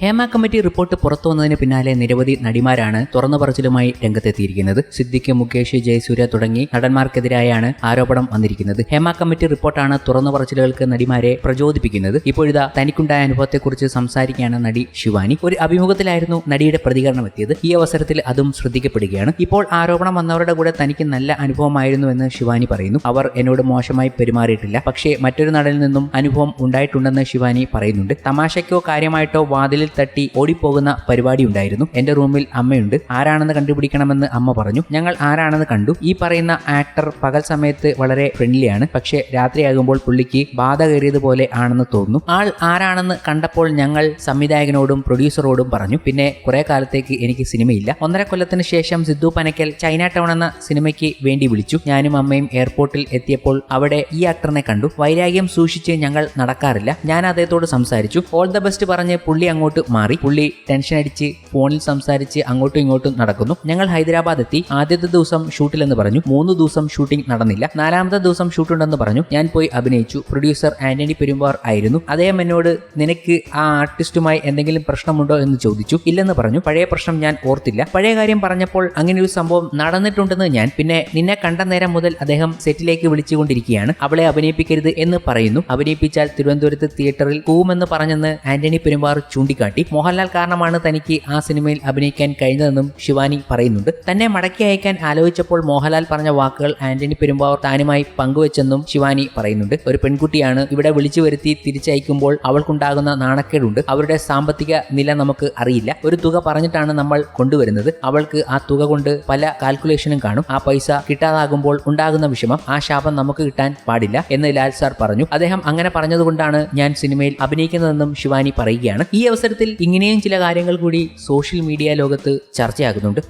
Hema committee report പുറത്തു വന്നതിന് പിന്നാലെ നിരവധി നടിമാരാണ് തുറന്നു പറച്ചിലുമായി രംഗത്തെത്തിയിരിക്കുന്നത്. സിദ്ദിഖ് മുകേഷ് ജയസൂര്യ തുടങ്ങി നടന്മാർക്കെതിരായാണ് ആരോപണം വന്നിരിക്കുന്നത്. ഹേമ കമ്മിറ്റി റിപ്പോർട്ടാണ് തുറന്നു പറച്ചിലുകൾക്ക് നടിമാരെ പ്രചോദിപ്പിക്കുന്നത്. ഇപ്പോഴിതാ തനിക്കുണ്ടായ അനുഭവത്തെക്കുറിച്ച് സംസാരിക്കുകയാണ് നടി ശിവാനി. ഒരു അഭിമുഖത്തിലായിരുന്നു നടിയുടെ പ്രതികരണം എത്തിയത്. ഈ അവസരത്തിൽ അതും ശ്രദ്ധിക്കപ്പെടുകയാണ്. ഇപ്പോൾ ആരോപണം വന്നവരുടെ കൂടെ തനിക്ക് നല്ല അനുഭവമായിരുന്നു എന്ന് ശിവാനി പറയുന്നു. അവർ എന്നോട് മോശമായി പെരുമാറിയിട്ടില്ല. പക്ഷേ മറ്റൊരു നടനിൽ നിന്നും അനുഭവം ഉണ്ടായിട്ടുണ്ടെന്ന് ശിവാനി പറയുന്നുണ്ട്. തമാശയ്ക്കോ കാര്യമായിട്ടോ വാതിലിൽ തട്ടി ഓടിപ്പോകുന്ന പരിപാടി ഉണ്ടായിരുന്നു. എന്റെ റൂമിൽ അമ്മയുണ്ട്. ആരാണെന്ന് കണ്ടുപിടിക്കണമെന്ന് അമ്മ പറഞ്ഞു. ഞങ്ങൾ ആരാണെന്ന് കണ്ടു. ഈ പറയുന്ന ആക്ടർ പകൽ സമയത്ത് വളരെ ഫ്രണ്ട്ലിയാണ് പക്ഷേ രാത്രിയാകുമ്പോൾ പുള്ളിക്ക് ബാധ കയറിയതുപോലെ ആണെന്ന് തോന്നുന്നു. ആൾ ആരാണെന്ന് കണ്ടപ്പോൾ ഞങ്ങൾ സംവിധായകനോടും പ്രൊഡ്യൂസറോടും പറഞ്ഞു. പിന്നെ കുറെ കാലത്തേക്ക് എനിക്ക് സിനിമയില്ല. ഒന്നര കൊല്ലത്തിന് ശേഷം സിദ്ധു പനക്കൽ ചൈന ടൗൺ എന്ന സിനിമയ്ക്ക് വേണ്ടി വിളിച്ചു. ഞാനും അമ്മയും എയർപോർട്ടിൽ എത്തിയപ്പോൾ അവിടെ ഈ ആക്ടറിനെ കണ്ടു. വൈരാഗ്യം സൂക്ഷിച്ച് ഞങ്ങൾ നടക്കാറില്ല. ഞാൻ അദ്ദേഹത്തോട് സംസാരിച്ചു. ഓൾ ദ ബെസ്റ്റ് പറഞ്ഞ് പുള്ളി അങ്ങോട്ട് മാറി പുള്ളി ടെൻഷൻ അടിച്ച് ഫോണിൽ സംസാരിച്ച് അങ്ങോട്ടും ഇങ്ങോട്ടും നടക്കുന്നു. ഞങ്ങൾ ഹൈദരാബാദ് എത്തി. ആദ്യത്തെ ദിവസം ഷൂട്ടിലെന്ന് പറഞ്ഞു. മൂന്ന് ദിവസം ഷൂട്ടിംഗ് നടന്നില്ല. നാലാമത്തെ ദിവസം ഷൂട്ടുണ്ടെന്ന് പറഞ്ഞു. ഞാൻ പോയി അഭിനയിച്ചു. പ്രൊഡ്യൂസർ ആന്റണി പെരുമ്പാർ ആയിരുന്നു. അദ്ദേഹം എന്നോട് നിനക്ക് ആ ആർട്ടിസ്റ്റുമായി എന്തെങ്കിലും പ്രശ്നമുണ്ടോ? എന്ന് ചോദിച്ചു. ഇല്ലെന്ന് പറഞ്ഞു. പഴയ പ്രശ്നം ഞാൻ ഓർത്തില്ല. പഴയ കാര്യം പറഞ്ഞപ്പോൾ അങ്ങനെ ഒരു സംഭവം നടന്നിട്ടുണ്ടെന്ന് ഞാൻ പിന്നെ നിന്നെ കണ്ട നേരം മുതൽ അദ്ദേഹം സെറ്റിലേക്ക് വിളിച്ചുകൊണ്ടിരിക്കുകയാണ്. അവളെ അഭിനയിപ്പിക്കരുത് എന്ന് പറയുന്നു. അഭിനയിപ്പിച്ചാൽ തിരുവനന്തപുരത്ത് തിയേറ്ററിൽ കൂമെന്ന് പറഞ്ഞെന്ന് ആന്റണി പെരുമ്പാർ ചൂണ്ടിക്കാട്ടി. മോഹൻലാൽ കാരണമാണ് തനിക്ക് ആ സിനിമയിൽ അഭിനയിക്കാൻ കഴിഞ്ഞതെന്നും ശിവാനി പറയുന്നുണ്ട്. തന്നെ മടക്കി അയക്കാൻ ആലോചിച്ചപ്പോൾ മോഹൻലാൽ പറഞ്ഞ വാക്കുകൾ ആന്റണി പെരുമ്പാവൂർ താനുമായി പങ്കുവച്ചെന്നും ശിവാനി പറയുന്നുണ്ട്. ഒരു പെൺകുട്ടിയാണ് ഇവിടെ വിളിച്ചു വരുത്തി തിരിച്ചയക്കുമ്പോൾ അവൾക്കുണ്ടാകുന്ന നാണക്കേടുണ്ട്. അവരുടെ സാമ്പത്തിക നില നമുക്ക് അറിയില്ല. ഒരു തുക പറഞ്ഞിട്ടാണ് നമ്മൾ കൊണ്ടുവരുന്നത്. അവൾക്ക് ആ തുക കൊണ്ട് പല കാൽക്കുലേഷനും കാണും. ആ പൈസ കിട്ടാതാകുമ്പോൾ ഉണ്ടാകുന്ന വിഷമം ആ ശാപം നമുക്ക് കിട്ടാൻ പാടില്ല എന്ന് ലാൽ സാർ പറഞ്ഞു. അദ്ദേഹം അങ്ങനെ പറഞ്ഞതുകൊണ്ടാണ് ഞാൻ സിനിമയിൽ അഭിനയിക്കുന്നതെന്നും ശിവാനി പറയുകയാണ്. ഈ അവസരത്തിൽ ഇങ്ങനെയും ചില കാര്യങ്ങൾ കൂടി സോഷ്യൽ മീഡിയ ലോകത്ത് ചർച്ചയാകുന്നുണ്ട്.